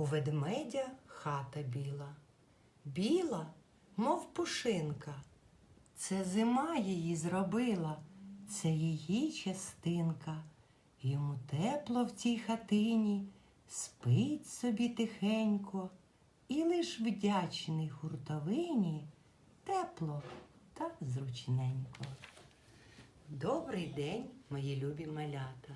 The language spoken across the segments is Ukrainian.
У ведмедя хата біла, біла, мов пушинка. Це зима її зробила, це її частинка. Йому тепло в цій хатині, спить собі тихенько, і лиш вдячний гуртовині тепло та зручненько. Добрий день, мої любі малята.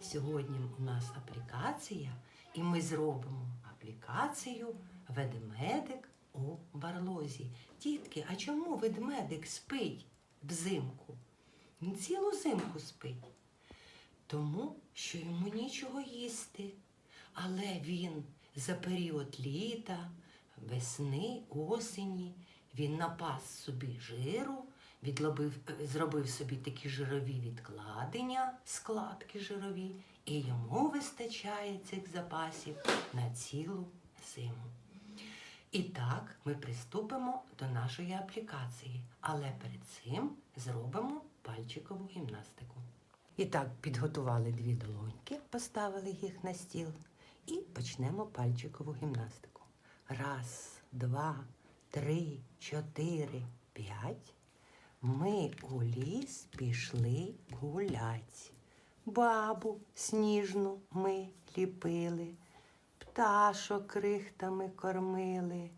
Сьогодні у нас аплікація, і ми зробимо аплікацію ведмедик у барлозі. Дітки, а чому ведмедик спить взимку? Він цілу зимку спить. Тому що йому нічого їсти. Але він за період літа, весни, осені, він напас собі жиру, відлобив, е, зробив собі такі жирові відкладення, складки жирові, і йому вистачає цих запасів на цілу зиму. І так ми приступимо до нашої аплікації, але перед цим зробимо пальчикову гімнастику. І так, підготували дві долоньки, поставили їх на стіл і почнемо пальчикову гімнастику. Раз, два, три, чотири, п'ять. Ми у ліс пішли гулять. Бабу сніжну ми ліпили, пташок крихтами кормили.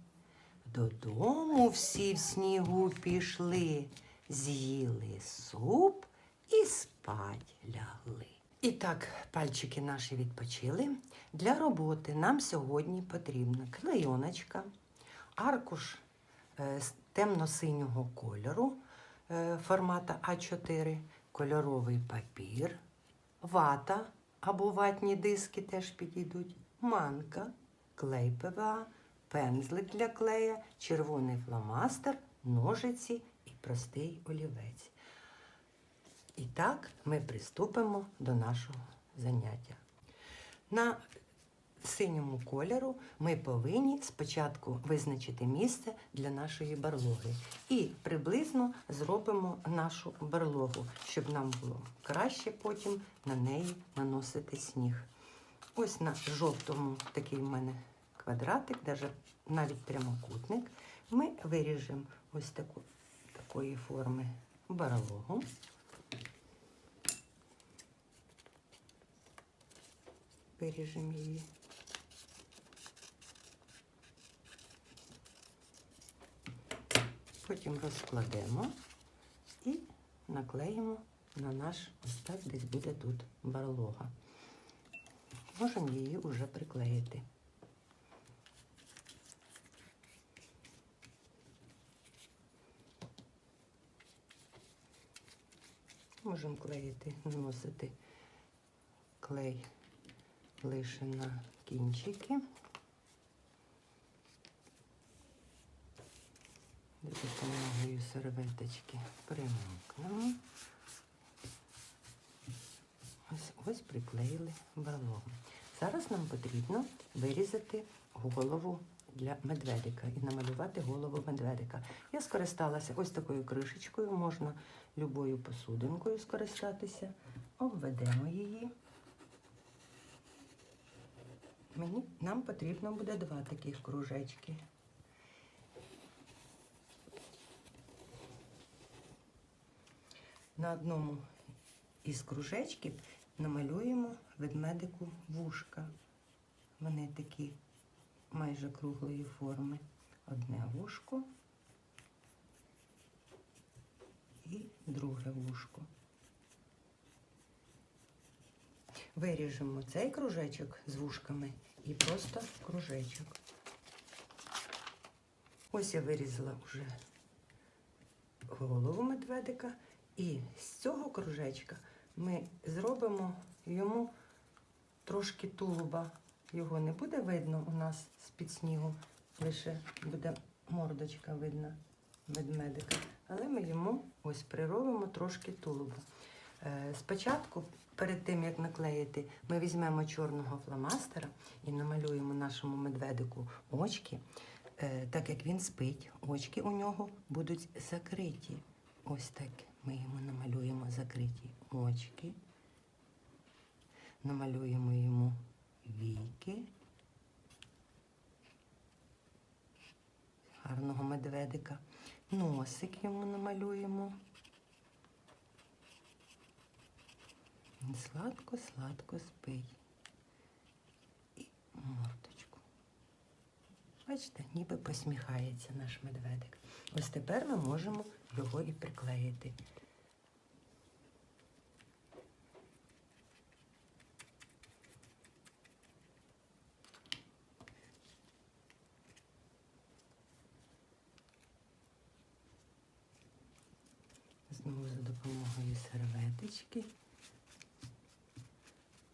Додому всі в снігу пішли, з'їли суп і спать лягли. І так, пальчики наші відпочили. Для роботи нам сьогодні потрібна клейоночка, аркуш е, темно-синього кольору е, формата А4, кольоровий папір, вата або ватні диски теж підійдуть, манка, клей ПВА, пензлик для клея, червоний фломастер, ножиці і простий олівець. І так ми приступимо до нашого заняття. На синьому кольору ми повинні спочатку визначити місце для нашої барлоги і приблизно зробимо нашу барлогу, щоб нам було краще потім на неї наносити сніг. Ось на жовтому такий в мене квадратик, навіть прямокутник. Ми виріжемо ось таку, такої форми барлогу. Виріжемо її. Потім розкладемо і наклеїмо на наш ось так десь буде тут барлога. Можемо її вже приклеїти. Можемо клеїти, наносити клей лише на кінчики. За допомогою серветочки примкнемо. Ось, ось приклеїли барлогу. Зараз нам потрібно вирізати голову для медведика і намалювати голову медведика. Я скористалася ось такою кришечкою, можна любою посудинкою скористатися. Обведемо її. Мені, нам потрібно буде два таких кружечки. На одному із кружечків намалюємо ведмедику вушка. Вони такі майже круглої форми. Одне вушко і друге вушко. Виріжемо цей кружечок з вушками і просто кружечок. Ось я вирізала вже голову медведика. І з цього кружечка ми зробимо йому трошки тулуба. Його не буде видно у нас з-під снігу, лише буде мордочка видна ведмедика. Але ми йому ось приробимо трошки тулуба. Е, Спочатку, перед тим як наклеїти, ми візьмемо чорного фломастера і намалюємо нашому медведику очки. Е, Так як він спить, очки у нього будуть закриті. Ось так ми йому намалюємо закриті очки, намалюємо йому віки. Гарного медведика. Носик йому намалюємо. Він сладко-сладко спить. І мордочку. Бачите, ніби посміхається наш медведик. Ось тепер ми можемо його і приклеїти. Знову за допомогою серветочки.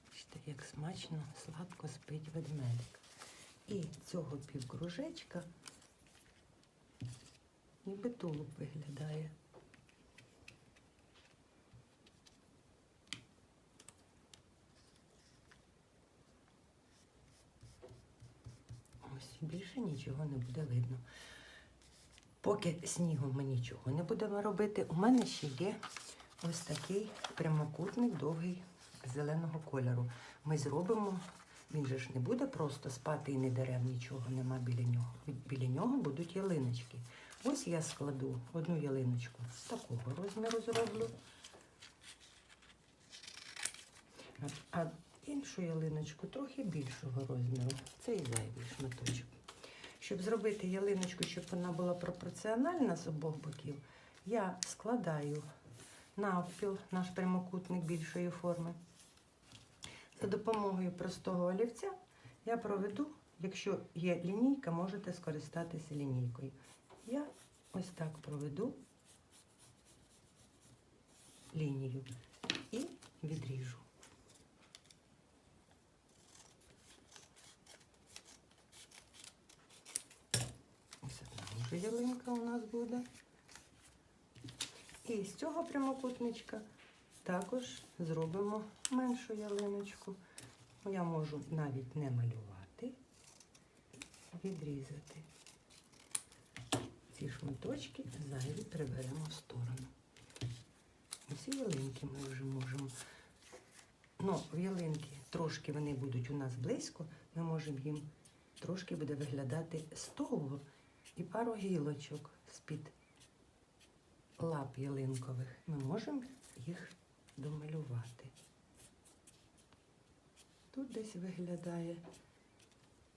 Бачите, як смачно, сладко спить ведмедик. І цього півкружечка ніби тулуб виглядає. Ось більше нічого не буде видно. Поки снігом ми нічого не будемо робити, у мене ще є ось такий прямокутник довгий зеленого кольору. Ми зробимо, він же ж не буде просто спати і не дерев, нічого нема біля нього. Біля нього будуть ялиночки. Ось я складу одну ялиночку такого розміру зроблю. А іншу ялиночку трохи більшого розміру. Це і зайвий шматочок. Щоб зробити ялиночку, щоб вона була пропорціональна з обох боків, я складаю навпіл наш прямокутник більшої форми. За допомогою простого олівця я проведу, якщо є лінійка, можете скористатися лінійкою. Я ось так проведу лінію і відріжу. Ось одна вже ялинка у нас буде. І з цього прямокутничка також зробимо меншу ялиночку. Я можу навіть не малювати, відрізати. Ці шматочки зайві приберемо в сторону. Усі ялинки ми вже можемо. Ну, ялинки трошки вони будуть у нас близько, ми можемо їм трошки буде виглядати стовбур і пару гілочок з-під лап ялинкових. Ми можемо їх домалювати. Тут десь виглядає,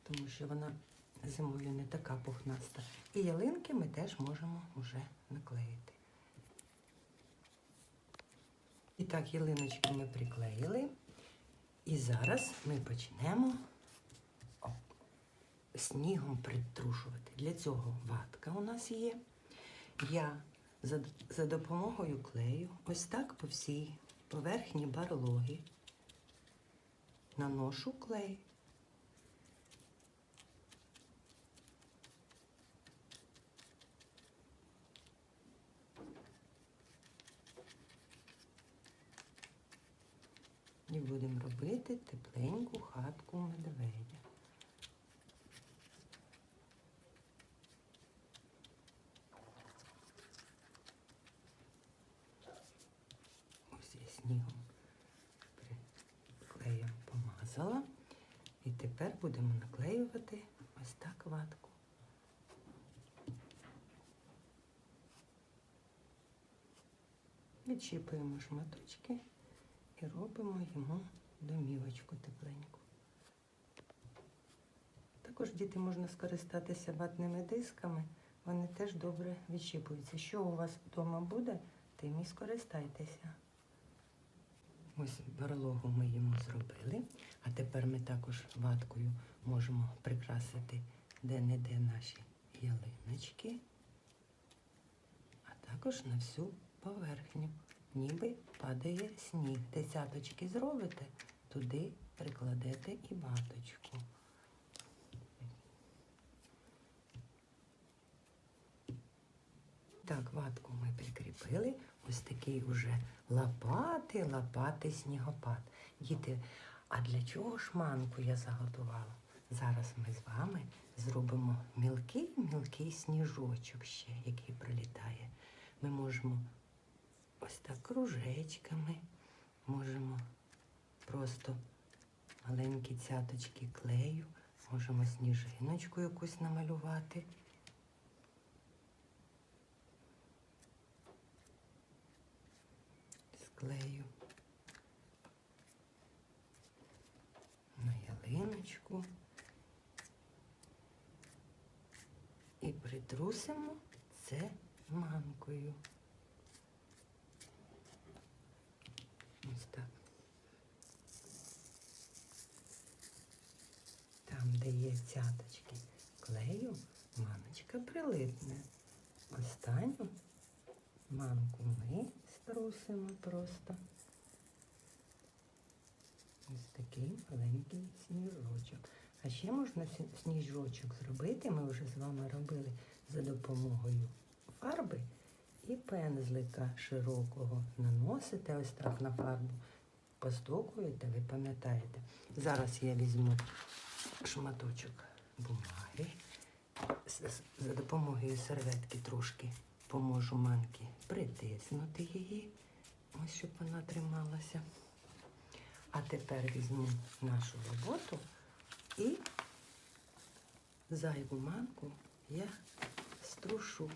тому що вона зимою не така пухнаста. І ялинки ми теж можемо вже наклеїти. І так, ялиночки ми приклеїли. І зараз ми почнемо снігом притрушувати. Для цього ватка у нас є. Я за, допомогою клею ось так по всій поверхні барлоги наношу клей. І будемо робити тепленьку хатку медведя. Ось я снігом клеєм помазала. І тепер будемо наклеювати ось так ватку. Відчіпуємо шматочки і робимо йому домівочку тепленьку. Також діти можна скористатися ватними дисками, вони теж добре відщіпуються. Що у вас вдома буде, тим і скористайтеся. Ось барлогу ми йому зробили, а тепер ми також ваткою можемо прикрасити де-не-де наші ялиночки, а також на всю поверхню. Ніби падає сніг. Десяточки зробите, туди прикладете і ваточку. Так, ватку ми прикріпили. Ось такий уже лопати, лопати снігопад. Діти, а для чого ж манку я заготувала? Зараз ми з вами зробимо мілкий-мілкий сніжочок ще, який прилітає. Ми можемо ось так кружечками. Можемо просто маленькі цяточки клею, можемо сніжиночку якусь намалювати. Склею на ялиночку і притрусимо це манкою. Цяточки клею, маночка прилипне. Останню манку ми струсимо просто. Ось такий маленький сніжочок. А ще можна сніжочок зробити. Ми вже з вами робили за допомогою фарби і пензлика широкого. Наносите ось так на фарбу, постукуєте, ви пам'ятаєте. Зараз я візьму шматочок бумаги. За допомогою серветки трошки поможу манки притиснути її, ось щоб вона трималася. А тепер візьму нашу роботу і зайву манку я струшу.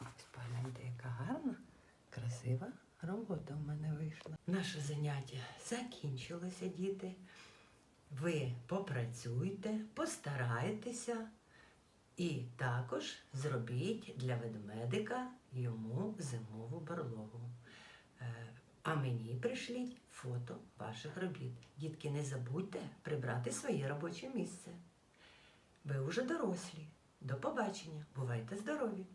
Ось погляньте, яка гарна, красива робота в мене вийшла. Наше заняття закінчилося, діти. Ви попрацюйте, постарайтеся і також зробіть для ведмедика йому зимову барлогу. Е, А мені пришліть фото ваших робіт. Дітки, не забудьте прибрати своє робоче місце. Ви вже дорослі. До побачення. Бувайте здорові!